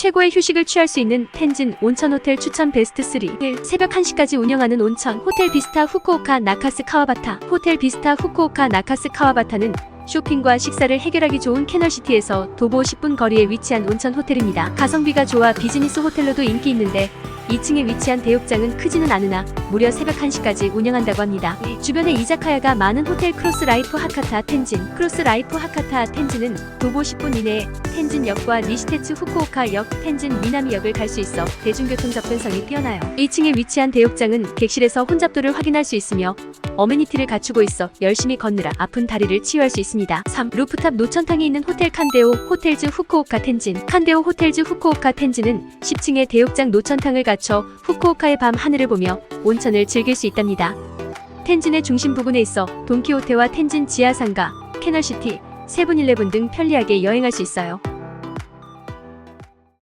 최고의 휴식을 취할 수 있는 텐진 온천 호텔 추천 베스트 3. 1. 새벽 1시까지 운영하는 온천 호텔 비스타 후쿠오카 나카스 카와바타. 호텔 비스타 후쿠오카 나카스 카와바타는 쇼핑과 식사를 해결하기 좋은 캐널시티에서 도보 10분 거리에 위치한 온천 호텔입니다. 가성비가 좋아 비즈니스 호텔로도 인기 있는데 2층에 위치한 대욕장은 크지는 않으나 무려 새벽 1시까지 운영한다고 합니다. 주변에 이자카야가 많은 호텔 크로스 라이프 하카타 텐진. 크로스 라이프 하카타 텐진은 도보 10분 이내에 텐진역과 니시테츠 후쿠오카역, 텐진 미나미역을 갈 수 있어 대중교통 접근성이 뛰어나요. 1층에 위치한 대욕장은 객실에서 혼잡도를 확인할 수 있으며 어메니티를 갖추고 있어 열심히 걷느라 아픈 다리를 치유할 수 있습니다. 3. 루프탑 노천탕이 있는 호텔 칸데오 호텔즈 후쿠오카 텐진. 칸데오 호텔즈 후쿠오카 텐진은 10층의 대욕장 노천탕을 갖춰 후쿠오카의 밤 하늘을 보며 온천을 즐길 수 있답니다. 텐진의 중심 부근에 있어 돈키호테와 텐진 지하상가, 캐널시티, 세븐일레븐 등 편리하게 여행할 수 있어요.